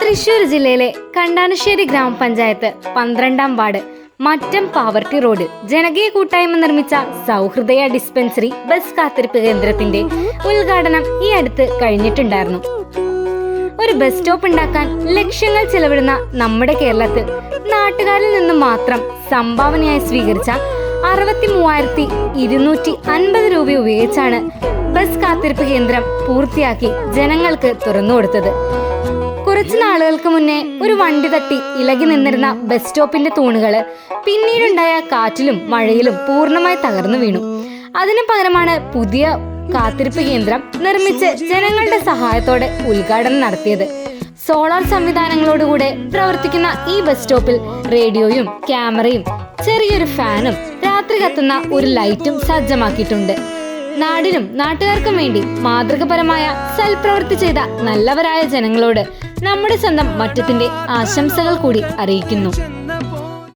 തൃശൂർ ജില്ലയിലെ കണ്ടാനശ്ശേരി ഗ്രാമപഞ്ചായത്ത് പന്ത്രണ്ടാം വാർഡ് മറ്റം പാവർട്ടി റോഡ് ജനകീയ കൂട്ടായ്മ നിർമ്മിച്ച സൗഹൃദയ ഡിസ്പെൻസറി ബസ് കാത്തിരിപ്പ് കേന്ദ്രത്തിന്റെ ഉദ്ഘാടനം ഈ അടുത്ത് കഴിഞ്ഞിട്ടുണ്ടായിരുന്നു. ഒരു ബസ് സ്റ്റോപ്പ് ഉണ്ടാക്കാൻ ലക്ഷ്യങ്ങൾ ചെലവിടുന്ന നമ്മുടെ കേരളത്തിൽ നാട്ടുകാരിൽ നിന്ന് മാത്രം സംഭാവനയായി സ്വീകരിച്ച അറുപത്തി മൂവായിരത്തി ഇരുന്നൂറ്റി അൻപത് രൂപ ഉപയോഗിച്ചാണ് ബസ് കാത്തിരിപ്പ് കേന്ദ്രം പൂർത്തിയാക്കി ജനങ്ങൾക്ക് തുറന്നു കൊടുത്തത് കുറച്ചു നാളുകൾക്ക് മുന്നേ ഒരു വണ്ടി തട്ടി ഇളകി നിന്നിരുന്ന ബസ് സ്റ്റോപ്പിന്റെ തൂണുകൾ പിന്നീടുണ്ടായ കാറ്റിലും മഴയിലും പൂർണമായി തകർന്നു വീണു. അതിനു പകരമാണ് പുതിയ കാത്തിരിപ്പ് കേന്ദ്രം നിർമ്മിച്ച് ജനങ്ങളുടെ സഹായത്തോടെ ഉദ്ഘാടനം നടത്തിയത്. സോളാർ സംവിധാനങ്ങളോടുകൂടെ പ്രവർത്തിക്കുന്ന ഈ ബസ് സ്റ്റോപ്പിൽ റേഡിയോയും ക്യാമറയും ചെറിയൊരു ഫാനും രാത്രി കത്തുന്ന ഒരു ലൈറ്റും സജ്ജമാക്കിയിട്ടുണ്ട്. നാടിനും നാട്ടുകാർക്കും വേണ്ടി മാതൃകപരമായ സൽപ്രവൃത്തി ചെയ്ത നല്ലവരായ ജനങ്ങളോട് നമ്മുടെ സ്വന്തം മറ്റത്തിന്റെ ആശംസകൾ കൂടി അറിയിക്കുന്നു.